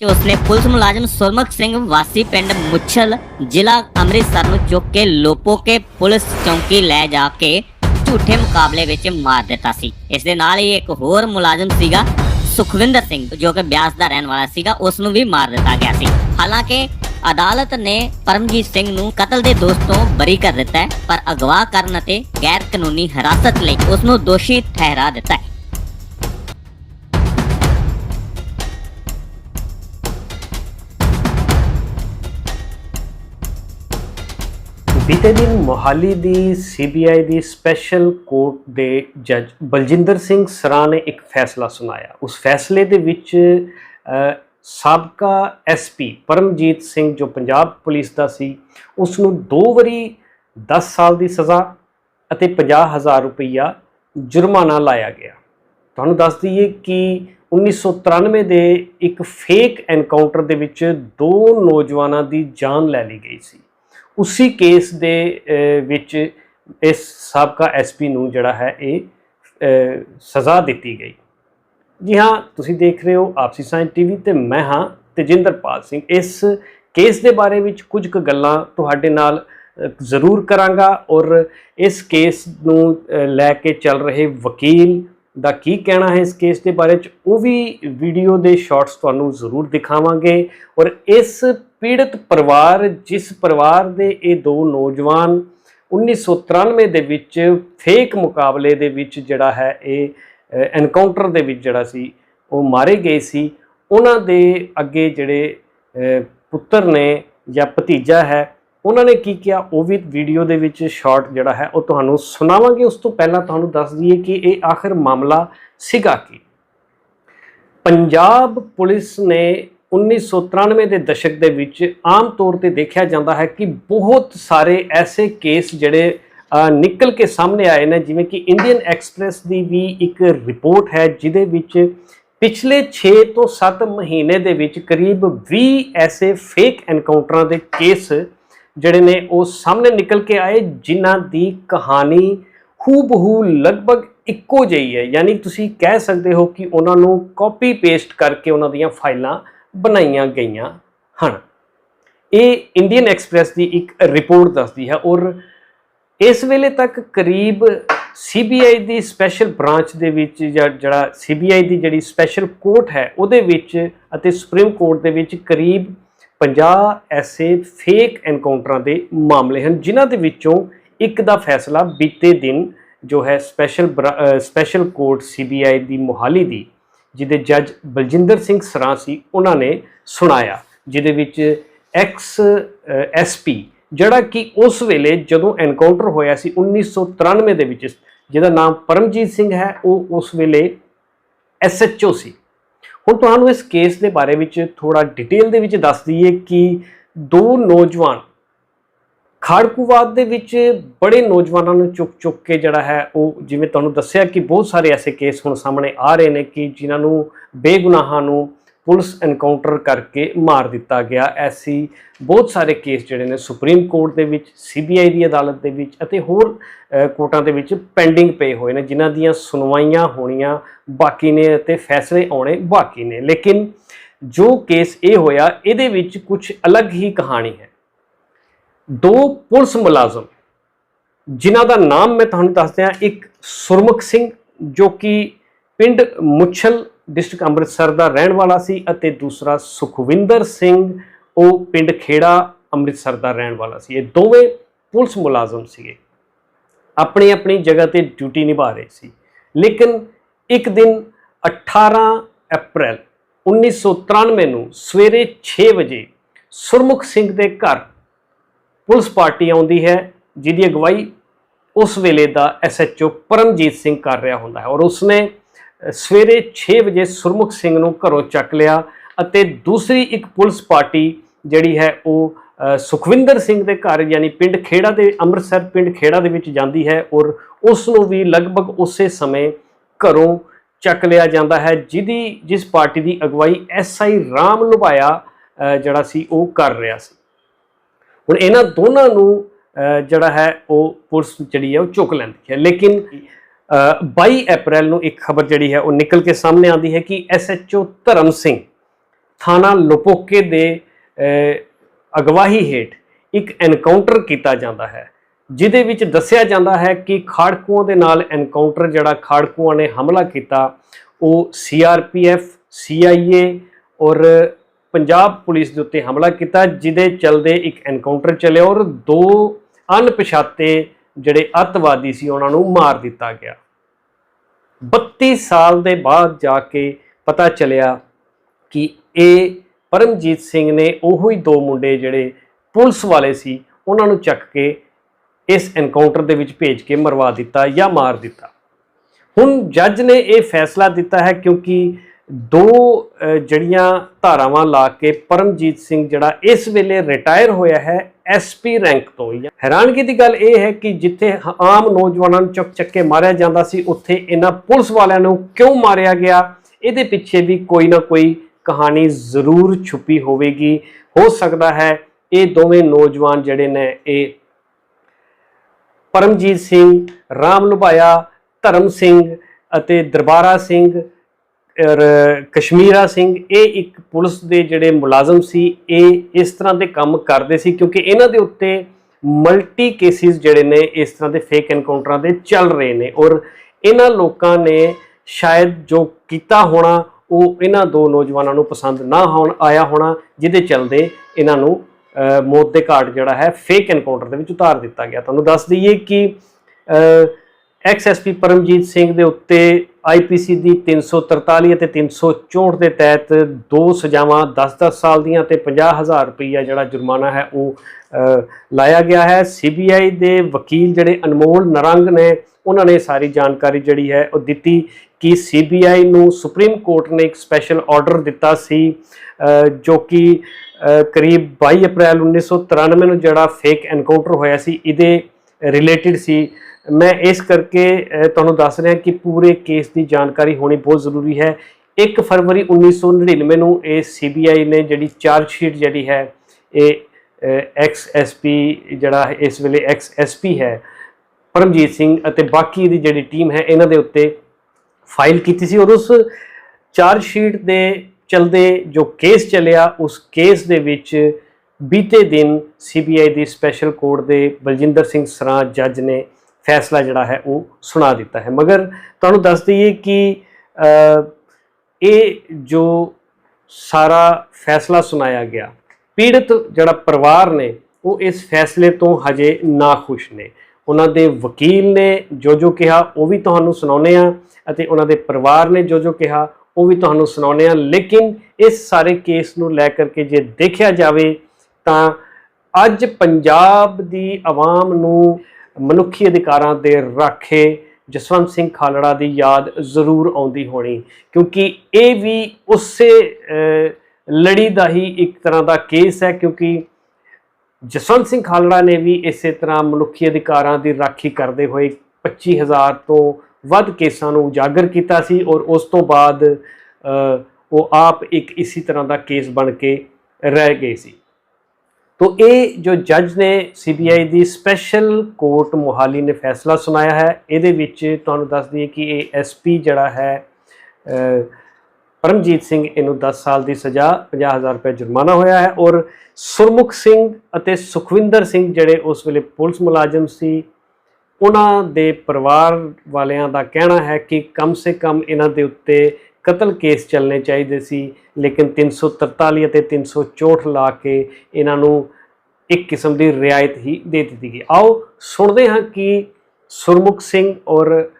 ਕਿ ਉਸਨੇ ਪੁਲਿਸ ਮੁਲਾਜ਼ਮ ਸੁਰਮੁਖ ਸਿੰਘ ਵਾਸੀ ਪਿੰਡ ਮੁੱਛਲ ਜ਼ਿਲ੍ਹਾ ਅੰਮ੍ਰਿਤਸਰ ਨੂੰ ਚੁੱਕ ਕੇ ਲੋਪੋਕੇ ਪੁਲਿਸ ਚੌਂਕੀ ਲੈ ਜਾ ਕੇ ਝੂਠੇ ਮੁਕਾਬਲੇ ਵਿੱਚ ਮਾਰ ਦਿੱਤਾ ਸੀ। ਇਸ ਦੇ ਨਾਲ ਹੀ ਇੱਕ ਹੋਰ ਮੁਲਾਜ਼ਮ ਸੀਗਾ ਸੁਖਵਿੰਦਰ ਸਿੰਘ, ਜੋ ਕਿ ਬਿਆਸ ਦਾ ਰਹਿਣ ਵਾਲਾ ਸੀਗਾ, ਉਸ ਨੂੰ ਵੀ ਮਾਰ ਦਿੱਤਾ ਗਿਆ ਸੀ। ਹਾਲਾਂਕਿ ਅਦਾਲਤ ਨੇ ਪਰਮਜੀਤ ਸਿੰਘ ਨੂੰ ਕਤਲ ਦੇ ਦੋਸ਼ ਤੋਂ ਬਰੀ ਕਰ ਦਿੱਤਾ ਹੈ, ਪਰ ਅਗਵਾ ਕਰਨ ਅਤੇ ਗੈਰ ਕਾਨੂੰਨੀ ਹਿਰਾਸਤ ਲਈ ਉਸ ਨੂੰ ਦੋਸ਼ੀ ਠਹਿਰਾ ਦਿੱਤਾ ਹੈ। ਬੀਤੇ ਦਿਨ ਮੋਹਾਲੀ ਦੀ ਸੀਬੀਆਈ ਦੀ ਸਪੈਸ਼ਲ ਕੋਰਟ ਦੇ ਜੱਜ ਬਲਜਿੰਦਰ ਸਿੰਘ ਸਰਾ ਨੇ ਇੱਕ ਫੈਸਲਾ ਸੁਣਾਇਆ। ਉਸ ਫੈਸਲੇ ਦੇ ਵਿੱਚ ਅ, ਸਾਬਕਾ ਐਸਪੀ ਪਰਮਜੀਤ ਸਿੰਘ ਜੋ ਪੰਜਾਬ ਪੁਲਿਸ ਦਾ ਸੀ ਉਸ ਨੂੰ ਦੋ ਵਾਰੀ 10 ਸਾਲ ਦੀ ਸਜ਼ਾ ਅਤੇ 50000 ਰੁਪਈਆ ਜੁਰਮਾਨਾ ਲਾਇਆ ਗਿਆ। ਤੁਹਾਨੂੰ ਦੱਸ ਦਈਏ ਕਿ 1993 ਦੇ ਇੱਕ ਫੇਕ ਐਨਕਾਊਂਟਰ ਦੇ ਵਿੱਚ ਦੋ ਨੌਜਵਾਨਾਂ ਦੀ ਜਾਨ ਲੈ ਲਈ ਗਈ ਸੀ। ਉਸੇ ਕੇਸ ਦੇ ਵਿੱਚ ਇਸ ਸਾਬਕਾ ਐਸਪੀ ਨੂੰ ਜਿਹੜਾ ਹੈ ਇਹ ਸਜ਼ਾ ਦਿੱਤੀ ਗਈ। ਜੀ ਹਾਂ, ਤੁਸੀਂ ਦੇਖ ਰਹੇ ਹੋ ਆਪਸੀ ਸਾਇੰਸ ਟੀਵੀ ਤੇ ਮੈਂ ਹਾਂ ਤੇਜਿੰਦਰਪਾਲ ਸਿੰਘ। ਇਸ ਕੇਸ ਦੇ ਬਾਰੇ ਵਿੱਚ ਕੁਝ ਕੁ ਗੱਲਾਂ ਤੁਹਾਡੇ ਨਾਲ ਜ਼ਰੂਰ ਕਰਾਂਗਾ ਔਰ ਇਸ ਕੇਸ ਨੂੰ ਲੈ ਕੇ ਚੱਲ ਰਹੇ ਵਕੀਲ ਦਾ ਕੀ ਕਹਿਣਾ ਹੈ ਇਸ ਕੇਸ ਦੇ ਬਾਰੇ ਚ, ਉਹ ਵੀ ਵੀਡੀਓ ਦੇ ਸ਼ਾਰਟਸ ਤੁਹਾਨੂੰ ਜ਼ਰੂਰ ਦਿਖਾਵਾਂਗੇ ਔਰ ਇਸ ਪੀੜਤ ਪਰਿਵਾਰ, ਜਿਸ ਪਰਿਵਾਰ ਦੇ ਇਹ ਦੋ ਨੌਜਵਾਨ 1993 ਦੇ ਵਿੱਚ ਫੇਕ ਮੁਕਾਬਲੇ ਦੇ ਵਿੱਚ ਜਿਹੜਾ ਹੈ ਇਹ ਐਨਕਾਊਂਟਰ ਦੇ ਵਿੱਚ ਜਿਹੜਾ ਸੀ, ਉਹ ਮਾਰੇ ਗਏ ਸੀ। ਉਹਨਾਂ ਦੇ ਅੱਗੇ ਜਿਹੜੇ ਪੁੱਤਰ ਨੇ ਜਾਂ ਭਤੀਜਾ ਹੈ, ਉਹਨਾਂ ਨੇ ਕੀ ਕਿਹਾ? ਉਹ ਵੀ ਵੀਡੀਓ ਦੇ ਵਿੱਚ ਸ਼ਾਰਟ ਜਿਹੜਾ ਹੈ, ਉਹ ਤੁਹਾਨੂੰ ਸੁਣਾਵਾਂਗੇ। ਉਸ ਤੋਂ ਪਹਿਲਾਂ ਤੁਹਾਨੂੰ ਦੱਸ ਦਈਏ ਕਿ ਇਹ ਆਖਰ ਮਾਮਲਾ ਸੀਗਾ ਕੀ? ਪੰਜਾਬ ਪੁਲਿਸ ਨੇ 1993 ਦੇ ਦਸ਼ਕ ਦੇ ਵਿੱਚ ਆਮ ਤੌਰ ਤੇ ਦੇਖਿਆ ਜਾਂਦਾ ਹੈ ਕਿ ਬਹੁਤ ਸਾਰੇ ਐਸੇ ਕੇਸ ਜਿਹੜੇ ਨਿਕਲ ਕੇ ਸਾਹਮਣੇ ਆਏ ਨੇ, ਜਿਵੇਂ ਕਿ ਇੰਡੀਅਨ ਐਕਸਪ੍ਰੈਸ ਦੀ ਵੀ ਇੱਕ ਰਿਪੋਰਟ ਹੈ, ਜਿਹਦੇ ਵਿੱਚ ਪਿਛਲੇ 6 ਤੋਂ 7 ਮਹੀਨੇ ਦੇ ਵਿੱਚ ਕਰੀਬ 20 ਐਸੇ ਫੇਕ ਐਨਕਾਊਂਟਰਾਂ ਦੇ ਕੇਸ ਜਿਹੜੇ ਨੇ, ਉਹ ਸਾਹਮਣੇ ਨਿਕਲ ਕੇ ਆਏ, ਜਿਨ੍ਹਾਂ ਦੀ ਕਹਾਣੀ ਹੂਬਹੂ ਲਗਭਗ ਇੱਕੋ ਜਿਹੀ ਹੈ। ਯਾਨੀ ਤੁਸੀਂ ਕਹਿ ਸਕਦੇ ਹੋ ਕਿ ਉਹਨਾਂ ਨੂੰ ਕਾਪੀ ਪੇਸਟ ਕਰਕੇ ਉਹਨਾਂ ਦੀਆਂ ਫਾਈਲਾਂ ਬਣਾਈਆਂ ਗਈਆਂ ਹਨ। ਇਹ ਇੰਡੀਅਨ ਐਕਸਪ੍ਰੈਸ ਦੀ ਇੱਕ ਰਿਪੋਰਟ ਦੱਸਦੀ ਹੈ ਔਰ ਇਸ ਵੇਲੇ ਤੱਕ ਕਰੀਬ ਸੀਬੀਆਈ ਦੀ ਸਪੈਸ਼ਲ ਬ੍ਰਾਂਚ ਦੇ ਵਿੱਚ ਜਾਂ ਜਿਹੜਾ ਸੀਬੀਆਈ ਦੀ ਜਿਹੜੀ ਸਪੈਸ਼ਲ ਕੋਰਟ ਹੈ, ਉਹਦੇ ਵਿੱਚ ਅਤੇ ਸੁਪਰੀਮ ਕੋਰਟ ਦੇ ਵਿੱਚ ਕਰੀਬ 50 ਐਸੇ ਫੇਕ ਐਨਕਾਊਂਟਰਾਂ ਦੇ ਮਾਮਲੇ ਹਨ, ਜਿਨ੍ਹਾਂ ਦੇ ਵਿੱਚੋਂ ਇੱਕ ਦਾ ਫੈਸਲਾ ਬੀਤੇ ਦਿਨ ਜੋ ਹੈ ਸਪੈਸ਼ਲ ਸਪੈਸ਼ਲ ਕੋਰਟ ਸੀਬੀਆਈ ਦੀ ਮੋਹਾਲੀ ਦੀ ਜਿਹਦੇ ਜੱਜ ਬਲਜਿੰਦਰ ਸਿੰਘ ਸਰਾਂ ਸੀ, ਉਹਨਾਂ ਨੇ ਸੁਣਾਇਆ, ਜਿਹਦੇ ਵਿੱਚ ਐਕਸ ਐਸਪੀ ਜਿਹੜਾ ਕਿ ਉਸ ਵੇਲੇ ਜਦੋਂ ਐਨਕਾਊਂਟਰ ਹੋਇਆ ਸੀ 1993 ਦੇ ਵਿੱਚ, ਜਿਹਦਾ ਨਾਮ ਪਰਮਜੀਤ ਸਿੰਘ ਹੈ, ਉਹ ਉਸ ਵੇਲੇ ਐਸਐਚਓ ਸੀ। ਹੁਣ ਤੁਹਾਨੂੰ ਇਸ ਕੇਸ ਦੇ ਬਾਰੇ ਵਿੱਚ ਥੋੜਾ ਡਿਟੇਲ ਦੇ ਵਿੱਚ ਦੱਸ ਦਈਏ ਕਿ ਦੋ ਨੌਜਵਾਨ ਖਾੜਕੂਵਾਦ ਦੇ ਵਿੱਚ ਬੜੇ ਨੌਜਵਾਨਾਂ ਨੂੰ ਚੁੱਕ ਚੁੱਕ ਕੇ ਜਿਹੜਾ ਹੈ ਉਹ ਜਿਵੇਂ ਤੁਹਾਨੂੰ ਦੱਸਿਆ ਕਿ ਬਹੁਤ ਸਾਰੇ ਐਸੇ ਕੇਸ ਹੁਣ ਸਾਹਮਣੇ ਆ ਰਹੇ ਨੇ ਕਿ ਜਿਨ੍ਹਾਂ ਨੂੰ ਬੇਗੁਨਾਹਾਂ ਨੂੰ ਪੁਲਿਸ ਐਨਕਾਊਂਟਰ ਕਰਕੇ ਮਾਰ ਦਿੱਤਾ ਗਿਆ। ਐਸੀ ਬਹੁਤ ਸਾਰੇ ਕੇਸ ਜਿਹੜੇ ਨੇ ਸੁਪਰੀਮ ਕੋਰਟ ਦੇ ਵਿੱਚ, ਸੀਬੀਆਈ ਦੀ ਅਦਾਲਤ ਦੇ ਵਿੱਚ ਅਤੇ ਹੋਰ ਕੋਰਟਾਂ ਦੇ ਵਿੱਚ ਪੈਂਡਿੰਗ ਪਏ ਹੋਏ ਨੇ, ਜਿਨ੍ਹਾਂ ਦੀਆਂ ਸੁਣਵਾਈਆਂ ਹੋਣੀਆਂ ਬਾਕੀ ਨੇ ਅਤੇ ਫੈਸਲੇ ਆਉਣੇ ਬਾਕੀ ਨੇ। ਲੇਕਿਨ ਜੋ ਕੇਸ ਇਹ ਹੋਇਆ, ਇਹਦੇ ਵਿੱਚ ਕੁਝ ਅਲੱਗ ਹੀ ਕਹਾਣੀ ਹੈ। ਦੋ ਪੁਲਿਸ ਮੁਲਾਜ਼ਮ, ਜਿਨ੍ਹਾਂ ਦਾ ਨਾਮ ਮੈਂ ਤੁਹਾਨੂੰ ਦੱਸ ਦਿਆਂ, ਇੱਕ ਸੁਰਮੁਖ ਸਿੰਘ, ਜੋ ਕਿ ਪਿੰਡ ਮੁੱਛਲ ਡਿਸਟ੍ਰਿਕਟ ਅੰਮ੍ਰਿਤਸਰ ਦਾ ਰਹਿਣ ਵਾਲਾ ਸੀ, ਅਤੇ ਦੂਸਰਾ ਸੁਖਵਿੰਦਰ ਸਿੰਘ, ਉਹ ਪਿੰਡ ਖੇੜਾ ਅੰਮ੍ਰਿਤਸਰ ਦਾ ਰਹਿਣ ਵਾਲਾ ਸੀ। ਇਹ ਦੋਵੇਂ ਪੁਲਿਸ ਮੁਲਾਜ਼ਮ ਸੀਗੇ। ਆਪਣੀ ਆਪਣੀ ਜਗ੍ਹਾ ਤੇ ਡਿਊਟੀ ਨਿਭਾ ਰਹੇ ਸੀ। ਲੇਕਿਨ ਇੱਕ ਦਿਨ 18 ਅਪ੍ਰੈਲ 1993 ਨੂੰ ਸਵੇਰੇ 6 ਵਜੇ ਸੁਰਮੁਖ ਸਿੰਘ ਦੇ ਘਰ ਪੁਲਿਸ ਪਾਰਟੀ ਆਉਂਦੀ ਹੈ, ਜਿਹਦੀ ਅਗਵਾਈ ਉਸ ਵੇਲੇ ਦਾ ਐਸਐਚਓ ਪਰਮਜੀਤ ਸਿੰਘ ਕਰ ਰਿਹਾ ਹੁੰਦਾ ਹੈ ਔਰ ਉਸਨੇ ਸਵੇਰੇ 6 ਵਜੇ ਸੁਰਮੁਖ ਸਿੰਘ ਨੂੰ ਘਰੋਂ ਚੱਕ ਲਿਆ ਅਤੇ ਦੂਸਰੀ ਇੱਕ ਪੁਲਿਸ ਪਾਰਟੀ ਜਿਹੜੀ ਹੈ ਉਹ ਸੁਖਵਿੰਦਰ ਸਿੰਘ ਦੇ ਘਰ ਯਾਨੀ ਪਿੰਡ ਖੇੜਾ ਦੇ, ਅੰਮ੍ਰਿਤਸਰ ਪਿੰਡ ਖੇੜਾ ਦੇ ਵਿੱਚ ਜਾਂਦੀ ਹੈ ਔਰ ਉਸ ਨੂੰ ਵੀ ਲਗਭਗ ਉਸੇ ਸਮੇਂ ਘਰੋਂ ਚੱਕ ਲਿਆ ਜਾਂਦਾ ਹੈ, ਜਿਹਦੀ, ਜਿਸ ਪਾਰਟੀ ਦੀ ਅਗਵਾਈ ਐਸਆਈ ਰਾਮ ਲੁਭਾਇਆ ਜਿਹੜਾ ਸੀ ਉਹ ਕਰ ਰਿਹਾ ਸੀ। ਹੁਣ ਇਹਨਾਂ ਦੋਨਾਂ ਨੂੰ ਜਿਹੜਾ ਹੈ ਉਹ ਪੁਲਿਸ ਜਿਹੜੀ ਹੈ ਉਹ ਚੁੱਕ ਲੈਂਦੀ ਹੈ। ਲੇਕਿਨ ਅਹ, 22 ਅਪ੍ਰੈਲ ਨੂੰ ਇੱਕ ਖਬਰ ਜਿਹੜੀ ਹੈ ਉਹ ਨਿਕਲ ਕੇ ਸਾਹਮਣੇ ਆਉਂਦੀ ਹੈ ਕਿ ਐਸਐਚਓ ਧਰਮ ਸਿੰਘ ਥਾਣਾ ਲੋਪੋਕੇ ਦੇ ਅਗਵਾਹੀ ਹੇਠ ਇੱਕ ਐਨਕਾਊਂਟਰ ਕੀਤਾ ਜਾਂਦਾ ਹੈ ਜਿਹਦੇ ਵਿੱਚ ਦੱਸਿਆ ਜਾਂਦਾ ਹੈ ਕਿ ਖਾੜਕੂਆਂ ਦੇ ਨਾਲ ਐਨਕਾਊਂਟਰ ਜਿਹੜਾ ਖਾੜਕੂਆਂ ਨੇ ਹਮਲਾ ਕੀਤਾ ਉਹ ਸੀਆਰਪੀਐਫ ਸੀਆਈਏ ਔਰ ਪੰਜਾਬ ਪੁਲਿਸ ਦੇ ਉੱਤੇ ਹਮਲਾ ਕੀਤਾ, ਜਿਹਦੇ ਚਲਦੇ ਇੱਕ ਐਨਕਾਊਂਟਰ ਚੱਲਿਆ ਔਰ ਦੋ ਅਣਪਛਾਤੇ ਜਿਹੜੇ ਅੱਤਵਾਦੀ ਸੀ ਉਹਨਾਂ ਨੂੰ ਮਾਰ ਦਿੱਤਾ ਗਿਆ। 32 ਸਾਲ ਦੇ ਬਾਅਦ ਜਾ ਕੇ ਪਤਾ ਚੱਲਿਆ ਕਿ ਇਹ ਪਰਮਜੀਤ ਸਿੰਘ ਨੇ ਉਹੋ ਹੀ ਦੋ ਮੁੰਡੇ ਜਿਹੜੇ ਪੁਲਿਸ ਵਾਲੇ ਸੀ, ਉਹਨਾਂ ਨੂੰ ਚੱਕ ਕੇ ਇਸ ਐਨਕਾਊਂਟਰ ਦੇ ਵਿੱਚ ਭੇਜ ਕੇ ਮਰਵਾ ਦਿੱਤਾ ਜਾਂ ਮਾਰ ਦਿੱਤਾ। ਹੁਣ ਜੱਜ ਨੇ ਇਹ ਫੈਸਲਾ ਦਿੱਤਾ ਹੈ ਕਿਉਂਕਿ ਦੋ ਜਿਹੜੀਆਂ ਧਾਰਾਵਾਂ ਲਾ ਕੇ ਪਰਮਜੀਤ ਸਿੰਘ ਜਿਹੜਾ ਇਸ ਵੇਲੇ ਰਿਟਾਇਰ ਹੋਇਆ ਹੈ ਐਸਪੀ ਰੈਂਕ ਤੋਂ। ਹੀ ਹੈਰਾਨਗੀ ਦੀ ਗੱਲ ਇਹ ਹੈ ਕਿ ਜਿੱਥੇ ਆਮ ਨੌਜਵਾਨਾਂ ਨੂੰ ਚੁੱਕ ਚੱਕ ਕੇ ਮਾਰਿਆ ਜਾਂਦਾ ਸੀ, ਉੱਥੇ ਇਹਨਾਂ ਪੁਲਿਸ ਵਾਲਿਆਂ ਨੂੰ ਕਿਉਂ ਮਾਰਿਆ ਗਿਆ? ਇਹਦੇ ਪਿੱਛੇ ਵੀ ਕੋਈ ਨਾ ਕੋਈ ਕਹਾਣੀ ਜ਼ਰੂਰ ਛੁਪੀ ਹੋਵੇਗੀ। ਹੋ ਸਕਦਾ ਹੈ ਇਹ ਦੋਵੇਂ ਨੌਜਵਾਨ ਜਿਹੜੇ ਨੇ, ਇਹ ਪਰਮਜੀਤ ਸਿੰਘ, ਰਾਮ ਲੁਭਾਇਆ, ਧਰਮ ਸਿੰਘ ਅਤੇ ਦਰਬਾਰਾ ਸਿੰਘ ਔਰ ਕਸ਼ਮੀਰਾ ਸਿੰਘ, ਇਹ ਇੱਕ ਪੁਲਿਸ ਦੇ ਜਿਹੜੇ ਮੁਲਾਜ਼ਮ ਸੀ, ਇਹ ਇਸ ਤਰ੍ਹਾਂ ਦੇ ਕੰਮ ਕਰਦੇ ਸੀ ਕਿਉਂਕਿ ਇਹਨਾਂ ਦੇ ਉੱਤੇ ਮਲਟੀ ਕੇਸਿਸ ਜਿਹੜੇ ਨੇ, ਇਸ ਤਰ੍ਹਾਂ ਦੇ ਫੇਕ ਐਨਕਾਊਂਟਰਾਂ ਦੇ ਚੱਲ ਰਹੇ ਨੇ ਔਰ ਇਹਨਾਂ ਲੋਕਾਂ ਨੇ ਸ਼ਾਇਦ ਜੋ ਕੀਤਾ ਹੋਣਾ, ਉਹ ਇਹਨਾਂ ਦੋ ਨੌਜਵਾਨਾਂ ਨੂੰ ਪਸੰਦ ਨਾ ਹੋਣ, ਆਇਆ ਹੋਣਾ, ਜਿਹਦੇ ਚਲਦੇ ਇਹਨਾਂ ਨੂੰ ਮੌਤ ਦੇ ਘਾਟ ਜਿਹੜਾ ਹੈ ਫੇਕ ਐਨਕਾਊਂਟਰ ਦੇ ਵਿੱਚ ਉਤਾਰ ਦਿੱਤਾ ਗਿਆ। ਤੁਹਾਨੂੰ ਦੱਸ ਦਈਏ ਕਿ ਐਕਸ ਐਸਪੀ ਪਰਮਜੀਤ ਸਿੰਘ ਦੇ ਉੱਤੇ ਆਈਪੀਸੀ ਦੀ 343 ਅਤੇ 364 ਦੇ ਤਹਿਤ ਦੋ ਸਜ਼ਾਵਾਂ 10-10 ਸਾਲ ਦੀਆਂ ਤੇ 50000 ਰੁਪਈਆ ਜਿਹੜਾ ਜੁਰਮਾਨਾ ਹੈ ਉਹ ਲਾਇਆ ਗਿਆ ਹੈ। ਸੀਬੀਆਈ ਦੇ ਵਕੀਲ ਜਿਹੜੇ ਅਨਮੋਲ ਨਰੰਗ ਨੇ, ਉਹਨਾਂ ਨੇ ਸਾਰੀ ਜਾਣਕਾਰੀ ਜਿਹੜੀ ਹੈ ਉਹ ਦਿੱਤੀ ਕਿ ਸੀਬੀਆਈ ਨੂੰ ਸੁਪਰੀਮ ਕੋਰਟ ਨੇ ਇੱਕ ਸਪੈਸ਼ਲ ਆਰਡਰ ਦਿੱਤਾ ਸੀ ਜੋ ਕਿ ਕਰੀਬ 22 ਅਪ੍ਰੈਲ 1993 ਨੂੰ ਜਿਹੜਾ ਫੇਕ ਐਨਕਾਊਂਟਰ ਹੋਇਆ ਸੀ, ਇਹਦੇ ਰਿਲੇਟਡ ਸੀ। ਮੈਂ ਇਸ ਕਰਕੇ ਤੁਹਾਨੂੰ ਦੱਸ ਰਿਹਾ ਕਿ ਪੂਰੇ ਕੇਸ ਦੀ ਜਾਣਕਾਰੀ ਹੋਣੀ ਬਹੁਤ ਜ਼ਰੂਰੀ ਹੈ। 1 ਫਰਵਰੀ 1999 ਨੂੰ ਇਹ ਸੀਬੀਆਈ ਨੇ ਜਿਹੜੀ ਚਾਰਜ ਸ਼ੀਟ ਜਿਹੜੀ ਹੈ, ਇਹ ਐਕਸ ਐਸਪੀ ਜਿਹੜਾ ਇਸ ਵੇਲੇ ਐਕਸ ਐਸਪੀ ਹੈ, ਪਰਮਜੀਤ ਸਿੰਘ ਅਤੇ ਬਾਕੀ ਦੀ ਜਿਹੜੀ ਟੀਮ ਹੈ, ਇਹਨਾਂ ਦੇ ਉੱਤੇ ਫਾਈਲ ਕੀਤੀ ਸੀ ਔਰ ਉਸ ਚਾਰਜ ਸ਼ੀਟ ਦੇ ਚਲਦੇ ਜੋ ਕੇਸ ਚੱਲਿਆ, ਉਸ ਕੇਸ ਦੇ ਵਿੱਚ ਬੀਤੇ ਦਿਨ ਸੀਬੀਆਈ ਦੀ ਸਪੈਸ਼ਲ ਕੋਰਟ ਦੇ ਬਲਜਿੰਦਰ ਸਿੰਘ ਸਰਾਂ ਜੱਜ ਨੇ ਫੈਸਲਾ ਜਿਹੜਾ ਹੈ ਉਹ ਸੁਣਾ ਦਿੱਤਾ ਹੈ। ਮਗਰ ਤੁਹਾਨੂੰ ਦੱਸ ਦਈਏ ਕਿ ਇਹ ਜੋ ਸਾਰਾ ਫੈਸਲਾ ਸੁਣਾਇਆ ਗਿਆ, ਪੀੜਤ ਜਿਹੜਾ ਪਰਿਵਾਰ ਨੇ, ਉਹ ਇਸ ਫੈਸਲੇ ਤੋਂ ਹਜੇ ਨਾ ਖੁਸ਼ ਨੇ। ਉਹਨਾਂ ਦੇ ਵਕੀਲ ਨੇ ਜੋ ਜੋ ਕਿਹਾ, ਉਹ ਵੀ ਤੁਹਾਨੂੰ ਸੁਣਾਉਨੇ ਆ ਅਤੇ ਉਹਨਾਂ ਦੇ ਪਰਿਵਾਰ ਨੇ ਜੋ ਜੋ ਕਿਹਾ, ਉਹ ਵੀ ਤੁਹਾਨੂੰ ਸੁਣਾਉਨੇ ਆ ਲੇਕਿਨ ਇਸ ਸਾਰੇ ਕੇਸ ਨੂੰ ਲੈ ਕਰਕੇ ਜੇ ਦੇਖਿਆ ਜਾਵੇ ਤਾਂ ਅੱਜ ਪੰਜਾਬ ਦੀ ਆਵਾਮ ਨੂੰ ਮਨੁੱਖੀ ਅਧਿਕਾਰਾਂ ਦੇ ਰਾਖੇ ਜਸਵੰਤ ਸਿੰਘ ਖਾਲੜਾ ਦੀ ਯਾਦ ਜ਼ਰੂਰ ਆਉਂਦੀ ਹੋਣੀ, ਕਿਉਂਕਿ ਇਹ ਵੀ ਉਸੇ ਲੜੀ ਦਾ ਹੀ ਇੱਕ ਤਰ੍ਹਾਂ ਦਾ ਕੇਸ ਹੈ, ਕਿਉਂਕਿ ਜਸਵੰਤ ਸਿੰਘ ਖਾਲੜਾ ਨੇ ਵੀ ਇਸੇ ਤਰ੍ਹਾਂ ਮਨੁੱਖੀ ਅਧਿਕਾਰਾਂ ਦੀ ਰਾਖੀ ਕਰਦੇ ਹੋਏ 25000 ਤੋਂ ਵੱਧ ਕੇਸਾਂ ਨੂੰ ਉਜਾਗਰ ਕੀਤਾ ਸੀ ਔਰ ਉਸ ਤੋਂ ਬਾਅਦ ਉਹ ਆਪ ਇੱਕ ਇਸੇ ਤਰ੍ਹਾਂ ਦਾ ਕੇਸ ਬਣ ਕੇ ਰਹਿ ਗਏ ਸੀ। ਤੋ ਇਹ ਜੋ ਜੱਜ ਨੇ ਸੀਬੀਆਈ ਦੀ ਸਪੈਸ਼ਲ ਕੋਰਟ ਮੁਹਾਲੀ ਨੇ ਫੈਸਲਾ ਸੁਣਾਇਆ ਹੈ, ਇਹਦੇ ਵਿੱਚ ਤੁਹਾਨੂੰ ਦੱਸ ਦਈਏ ਕਿ ਇਹ ਐਸਪੀ ਜਿਹੜਾ ਹੈ ਪਰਮਜੀਤ ਸਿੰਘ, ਇਹਨੂੰ 10 ਸਾਲ ਦੀ ਸਜ਼ਾ 50000 ਰੁਪਏ ਜੁਰਮਾਨਾ ਹੋਇਆ ਹੈ ਔਰ ਸੁਰਮੁਖ ਸਿੰਘ ਅਤੇ ਸੁਖਵਿੰਦਰ ਸਿੰਘ ਜਿਹੜੇ ਉਸ ਵੇਲੇ ਪੁਲਿਸ ਮੁਲਾਜ਼ਮ ਸੀ, ਉਹਨਾਂ ਦੇ ਪਰਿਵਾਰ ਵਾਲਿਆਂ ਦਾ ਕਹਿਣਾ ਹੈ ਕਿ ਕਮ ਸੇ ਕਮ ਇਹਨਾਂ ਦੇ ਉੱਤੇ ਕਤਲ ਕੇਸ ਚੱਲਣੇ ਚਾਹੀਦੇ ਸੀ, ਲੇਕਿਨ 343 ਅਤੇ 364 ਲਾ ਕੇ ਇਹਨਾਂ ਨੂੰ ਇੱਕ ਕਿਸਮ ਦੀ ਰਿਆਇਤ ਹੀ ਦੇ ਦਿੱਤੀ ਗਈ। ਆਓ ਸੁਣਦੇ ਹਾਂ ਕਿ ਸੁਰਮੁਖ ਸਿੰਘ ਔਰ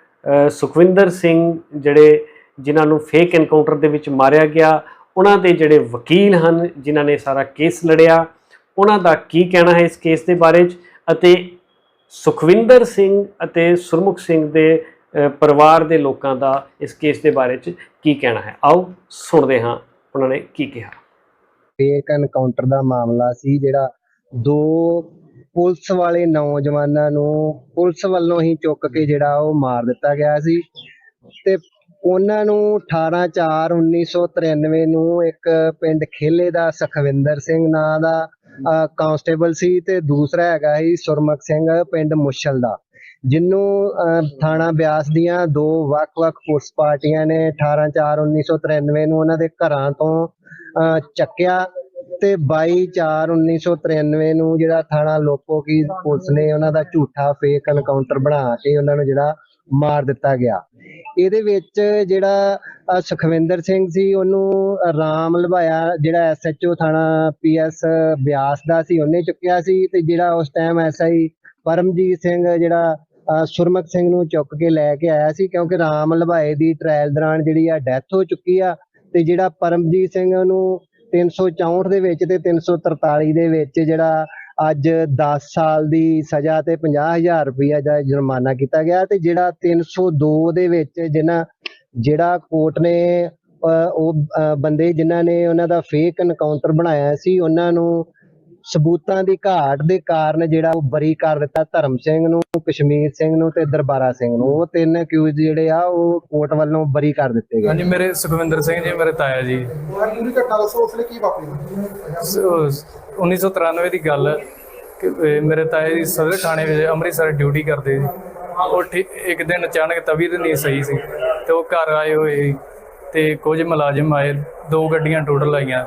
ਸੁਖਵਿੰਦਰ ਸਿੰਘ ਜਿਹੜੇ ਜਿਨ੍ਹਾਂ ਨੂੰ ਫੇਕ ਐਨਕਾਊਂਟਰ ਦੇ ਵਿੱਚ ਮਾਰਿਆ ਗਿਆ, ਉਹਨਾਂ ਦੇ ਜਿਹੜੇ ਵਕੀਲ ਹਨ ਜਿਨ੍ਹਾਂ ਨੇ ਸਾਰਾ ਕੇਸ ਲੜਿਆ, ਉਹਨਾਂ ਦਾ ਕੀ ਕਹਿਣਾ ਹੈ ਇਸ ਕੇਸ ਦੇ ਬਾਰੇ 'ਚ? ਅਤੇ ਸੁਖਵਿੰਦਰ ਸਿੰਘ ਅਤੇ ਸੁਰਮੁਖ ਸਿੰਘ ਦੇ ਪਰਿਵਾਰ ਦੇ ਲੋਕਾਂ ਦਾ ਇਸ ਕੇਸ ਦੇ ਬਾਰੇ 'ਚ ਕੀ ਕਹਿਣਾ ਹੈ? ਆਓ ਸੁਣਦੇ ਹਾਂ ਉਹਨਾਂ ਨੇ ਕੀ ਕਿਹਾ। ਫੇਕ ਐਨਕਾਊਂਟਰ ਦਾ ਮਾਮਲਾ ਸੀ ਜਿਹੜਾ ਦੋ ਪੁਲਿਸ ਵਾਲੇ ਨੌਜਵਾਨਾਂ ਨੂੰ ਪੁਲਿਸ ਵੱਲੋਂ ਹੀ ਚੁੱਕ ਕੇ ਜਿਹੜਾ ਉਹ ਮਾਰ ਦਿੱਤਾ ਗਿਆ ਸੀ ਤੇ ਉਹਨਾਂ ਨੂੰ 18 4 1993 ਨੂੰ ਇੱਕ ਪਿੰਡ ਖੇਲੇ ਦਾ ਸਖਵਿੰਦਰ ਸਿੰਘ ਨਾਂ ਦਾ ਅਹ, ਕਾਂਸਟੇਬਲ ਸੀ ਤੇ ਦੂਸਰਾ ਹੈਗਾ ਸੀ ਸੁਰਮਖ ਸਿੰਘ ਪਿੰਡ ਮੁਸ਼ਲ ਦਾ। ਜਿਹਨੂੰ ਅਹ, ਥਾਣਾ ਬਿਆਸ ਦੀਆਂ ਦੋ ਵੱਖ-ਵੱਖ ਪੁਲਿਸ ਪਾਰਟੀਆਂ ਨੇ 18 4 1993 ਨੂੰ ਉਹਨਾਂ ਦੇ ਘਰਾਂ ਤੋਂ ਚੱਕਿਆ ਤੇ 22/4/1993 ਨੂੰ ਜਿਹੜਾ ਥਾਣਾ ਲੋਪੋਕੀ ਪੁਲਿਸ ਨੇ ਉਹਨਾਂ ਦਾ ਝੂਠਾ ਫੇਕ ਐਨਕਾਊਂਟਰ ਬਣਾ ਕੇ ਉਹਨਾਂ ਨੂੰ ਜਿਹੜਾ ਮਾਰ ਦਿੱਤਾ ਗਿਆ। ਇਹਦੇ ਵਿੱਚ ਜਿਹੜਾ ਸੁਖਵਿੰਦਰ ਸਿੰਘ ਸੀ ਉਹਨੂੰ ਰਾਮ ਲਵਾਇਆ ਜਿਹੜਾ ਐਸਐਚਓ ਥਾਣਾ ਪੀਐਸ ਬਿਆਸ ਦਾ ਸੀ ਉਹਨੇ ਚੁੱਕਿਆ ਸੀ ਤੇ ਜਿਹੜਾ ਉਸ ਟਾਈਮ ਐਸਆਈ ਪਰਮਜੀਤ ਸਿੰਘ ਜਿਹੜਾ ਅਹ, ਸਿੰਘ ਨੂੰ ਚੁੱਕ ਕੇ ਲੈ ਕੇ ਆਇਆ ਸੀ ਕਿਉਂਕਿ ਰਾਮ ਲਵਾਏ ਦੀ ਟ੍ਰਾਇਲ ਦੌਰਾਨ ਜਿਹੜੀ ਆ ਡੈਥ ਹੋ ਚੁੱਕੀ ਆ ਤੇ ਜਿਹੜਾ ਪਰਮਜੀਤ ਸਿੰਘ ਨੂੰ 364 ਦੇ ਵਿੱਚ ਤੇ 343 ਦੇ ਵਿੱਚ ਜਿਹੜਾ ਅੱਜ 10 ਸਾਲ ਦੀ ਸਜ਼ਾ ਤੇ 50000 ਰੁਪਇਆ ਦਾ ਜੁਰਮਾਨਾ ਕੀਤਾ ਗਿਆ ਤੇ ਜਿਹੜਾ 302 ਦੇ ਵਿੱਚ ਜਿਹਨਾਂ ਜਿਹੜਾ ਕੋਰਟ ਨੇ ਅਹ, ਉਹ ਬੰਦੇ ਜਿਨ੍ਹਾਂ ਨੇ ਉਹਨਾਂ ਦਾ ਫੇਕ ਐਨਕਾਊਂਟਰ ਬਣਾਇਆ ਸੀ ਉਹਨਾਂ ਨੂੰ ਸਬੂਤਾਂ ਦੀ ਘਾਟ ਦੇ ਕਾਰਨ ਜਿਹੜਾ ਉਹ ਬਰੀ ਕਰ ਦਿੱਤਾ ਧਰਮ ਸਿੰਘ ਨੂੰ ਕਸ਼ਮੀਰ ਸਿੰਘ ਨੂੰ ਤੇ ਦਰਬਾਰਾ ਸਿੰਘ ਨੂੰ। ਉਹ ਤਿੰਨ ਅਕਿਊਜ਼ ਜਿਹੜੇ ਆ ਉਹ ਕੋਰਟ ਵੱਲੋਂ ਬਰੀ ਕਰ ਦਿੱਤੇ ਗਏ। ਹਾਂਜੀ ਮੇਰੇ ਸੁਖਵਿੰਦਰ ਸਿੰਘ ਜੀ ਮੇਰੇ ਤਾਇਆ ਜੀ। ਪੂਰੀ ਘਟਨਾ ਦੱਸੋ ਉਸ ਵੇਲੇ ਕੀ ਵਾਪਰੀ? ਸ- 1993 ਦੀ ਗੱਲ ਹੈ ਕਿ ਅਹ ਮੇਰੇ ਤਾਇਆ ਜੀ ਸਦਰ ਥਾਣੇ ਵਿੱਚ ਅੰਮ੍ਰਿਤਸਰ ਡਿਊਟੀ ਕਰਦੇ ਸੀ। ਉਹ ਇੱਕ ਦਿਨ ਅਚਾਨਕ ਤਬੀਅਤ ਨਹੀਂ ਸਹੀ ਸੀ ਤੇ ਉਹ ਘਰ ਆਏ ਹੋਏ ਸੀ ਤੇ ਕੁਝ ਮੁਲਾਜ਼ਮ ਆਏ ਦੋ ਗੱਡੀਆਂ ਟੋਟਲ ਆਈਆਂ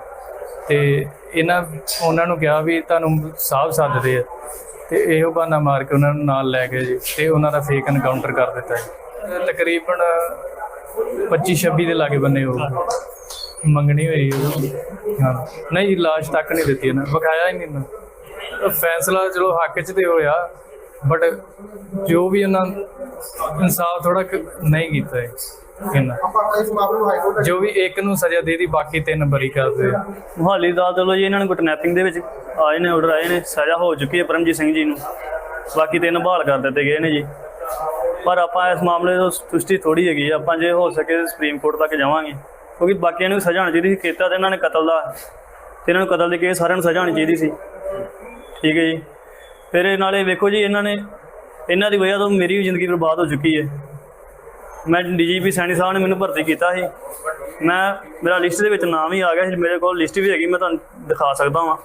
ਤੇ ਇਹਨਾਂ ਉਹਨਾਂ ਨੂੰ ਕਿਹਾ ਵੀ ਤੁਹਾਨੂੰ ਸਾਹਿਬ ਸੱਦਦੇ ਆ। ਤੇ ਇਹੋ ਬਹਾਨਾ ਮਾਰ ਕੇ ਉਹਨਾਂ ਨੂੰ ਨਾਲ ਲੈ ਗਏ ਜੀ ਤੇ ਉਹਨਾਂ ਦਾ ਫੇਕ ਐਨਕਾਊਂਟਰ ਕਰ ਦਿੱਤਾ ਜੀ। ਤਕਰੀਬਨ 25 26 ਦੇ ਲਾਗੇ ਬੰਨੇ ਹੋ ਮੰਗਣੀ ਹੋਈ ਉਹਦੀ। ਹਾਂ। ਨਹੀਂ ਜੀ, ਲਾਸ਼ ਤੱਕ ਨਹੀਂ ਦਿੱਤੀ ਇਹਨਾਂ ਵਿਖਾਇਆ ਹੀ ਨਹੀਂ ਇਹਨਾਂ ਉਹ ਫੈਸਲਾ ਚਲੋ ਹੱਕ 'ਚ ਤੇ ਹੋਇਆ ਬਟ ਜੋ ਵੀ ਉਹਨਾਂ ਇਨਸਾਫ ਥੋੜਾ ਨਹੀਂ ਕੀਤਾ ਹੈ ਜੋ ਵੀ ਇੱਕ ਨੂੰ ਸਜ਼ਾ ਦੇ ਦੀ ਬਾਕੀ ਤਿੰਨ ਬਰੀ ਕਰਦੇ ਮੁਹਾਲੀ ਦਾ ਚਲੋ ਜੀ ਇਹਨਾਂ ਨੂੰ ਕਿਡਨੈਪਿੰਗ ਦੇ ਵਿੱਚ ਆਏ ਨੇ ਆਰਡਰ ਆਏ ਨੇ ਸਜ਼ਾ ਹੋ ਚੁੱਕੀ ਹੈ ਪਰਮਜੀਤ ਸਿੰਘ ਜੀ ਨੂੰ। ਬਾਕੀ ਤਿੰਨ ਬਹਾਲ ਕਰ ਦਿੱਤੇ ਗਏ ਨੇ ਜੀ। ਪਰ ਆਪਾਂ ਇਸ ਮਾਮਲੇ ਤੋਂ ਸੰਤੁਸ਼ਟੀ ਥੋੜੀ ਹੈਗੀ ਆ। ਆਪਾਂ ਜੇ ਹੋ ਸਕੇ ਸੁਪਰੀਮ ਕੋਰਟ ਤੱਕ ਜਾਵਾਂਗੇ। ਕਿਉਂਕਿ ਬਾਕੀਆਂ ਨੂੰ ਸਜ਼ਾ ਹੋਣੀ ਚਾਹੀਦੀ ਸੀ ਕੀਤਾ ਤੇ ਇਹਨਾਂ ਨੇ ਕਤਲ ਦਾ। ਤੇ ਇਹਨਾਂ ਨੂੰ ਕਤਲ ਦੇ ਕੇ ਸਾਰਿਆਂ ਨੂੰ ਸਜ਼ਾ ਹੋਣੀ ਚਾਹੀਦੀ ਸੀ। ਠੀਕ ਹੈ ਜੀ। ਫਿਰ ਇਹ ਨਾਲੇ ਵੇਖੋ ਜੀ ਇਹਨਾਂ ਨੇ ਇਹਨਾਂ ਦੀ ਵਜ੍ਹਾ ਤੋਂ ਮੇਰੀ ਵੀ ਜ਼ਿੰਦਗੀ ਬਰਬਾਦ ਹੋ ਚੁੱਕੀ ਹੈ। ਮੈਂ ਡੀਜੀਪੀ ਸੈਣੀ ਸਾਹਿਬ ਨੇ ਮੈਨੂੰ ਭਰਤੀ ਕੀਤਾ ਸੀ। ਮੈਂ, ਮੇਰਾ ਲਿਸਟ ਦੇ ਵਿੱਚ ਨਾਮ ਹੀ ਆ ਗਿਆ ਸੀ। ਮੇਰੇ ਕੋਲ ਲਿਸਟ ਵੀ ਹੈਗੀ, ਮੈਂ ਤੁਹਾਨੂੰ ਦਿਖਾ ਸਕਦਾ ਹਾਂ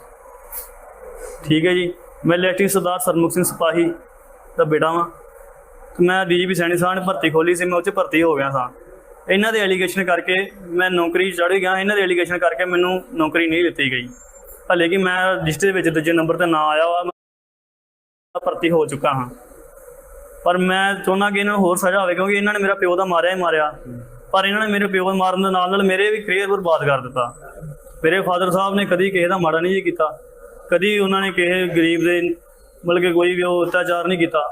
ਠੀਕ ਹੈ ਜੀ। ਮੈਂ ਲੈਫਟੀਨੈਂਟ ਸਰਦਾਰ ਸਰਮੁਖ ਸਿੰਘ ਸਿਪਾਹੀ ਦਾ ਬੇਟਾ ਵਾਂ। ਤੇ ਮੈਂ ਡੀਜੀਪੀ ਸੈਣੀ ਸਾਹਿਬ ਨੇ ਭਰਤੀ ਖੋਲੀ ਸੀ, ਮੈਂ ਉਹ 'ਚ ਭਰਤੀ ਹੋ ਗਿਆ ਸਾਂ। ਇਹਨਾਂ ਦੇ ਐਲੀਗੇਸ਼ਨ ਕਰਕੇ ਮੈਂ ਨੌਕਰੀ ਚੜ੍ਹ ਗਿਆ। ਇਹਨਾਂ ਦੇ ਐਲੀਗੇਸ਼ਨ ਕਰਕੇ ਮੈਨੂੰ ਨੌਕਰੀ ਨਹੀਂ ਦਿੱਤੀ ਗਈ। ਹਾਲੇ ਕਿ ਮੈਂ ਲਿਸਟ ਵਿੱਚ ਦੂਜੇ ਨੰਬਰ ਤੇ ਨਾਂ ਆਇਆ ਵਾ, ਮੈਂ ਭਰਤੀ ਹੋ ਚੁੱਕਾ ਹਾਂ। ਪਰ ਮੈਂ ਚਾਹੁੰਦਾ ਕਿ ਇਹਨਾਂ ਨੂੰ ਹੋਰ ਸਜ਼ਾ ਹੋਵੇ, ਕਿਉਂਕਿ ਇਹਨਾਂ ਨੇ ਮੇਰਾ ਪਿਓ ਦਾ ਮਾਰਿਆ ਹੀ ਮਾਰਿਆ। ਪਰ ਇਹਨਾਂ ਨੇ ਮੇਰੇ ਪਿਓ ਦੇ ਮਾਰਨ ਦੇ ਨਾਲ ਨਾਲ ਮੇਰੇ ਵੀ ਕਰੀਅਰ ਬਰਬਾਦ ਕਰ ਦਿੱਤਾ। ਮੇਰੇ ਫਾਦਰ ਸਾਹਿਬ ਨੇ ਕਦੀ ਕਿਸੇ ਦਾ ਮਾੜਾ ਨਹੀਂ ਜੀ ਕੀਤਾ। ਕਦੀ ਉਹਨਾਂ ਨੇ ਕਿਸੇ ਗਰੀਬ ਦੇ, ਮਤਲਬ ਕਿ ਕੋਈ ਵੀ ਉਹ ਅਤਿਆਚਾਰ ਨਹੀਂ ਕੀਤਾ।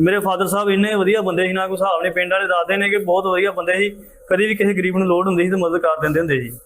ਮੇਰੇ ਫਾਦਰ ਸਾਹਿਬ ਇੰਨੇ ਵਧੀਆ ਬੰਦੇ ਸੀ, ਨਾ ਕੋਈ ਹਿਸਾਬ ਨਹੀਂ, ਪਿੰਡ ਵਾਲੇ ਦੱਸਦੇ ਨੇ ਕਿ ਬਹੁਤ ਵਧੀਆ ਬੰਦੇ ਸੀ। ਕਦੀ ਵੀ ਕਿਸੇ ਗਰੀਬ ਨੂੰ ਲੋੜ ਹੁੰਦੀ ਸੀ ਤਾਂ ਮਦਦ ਕਰ ਦਿੰਦੇ ਹੁੰਦੇ ਸੀ।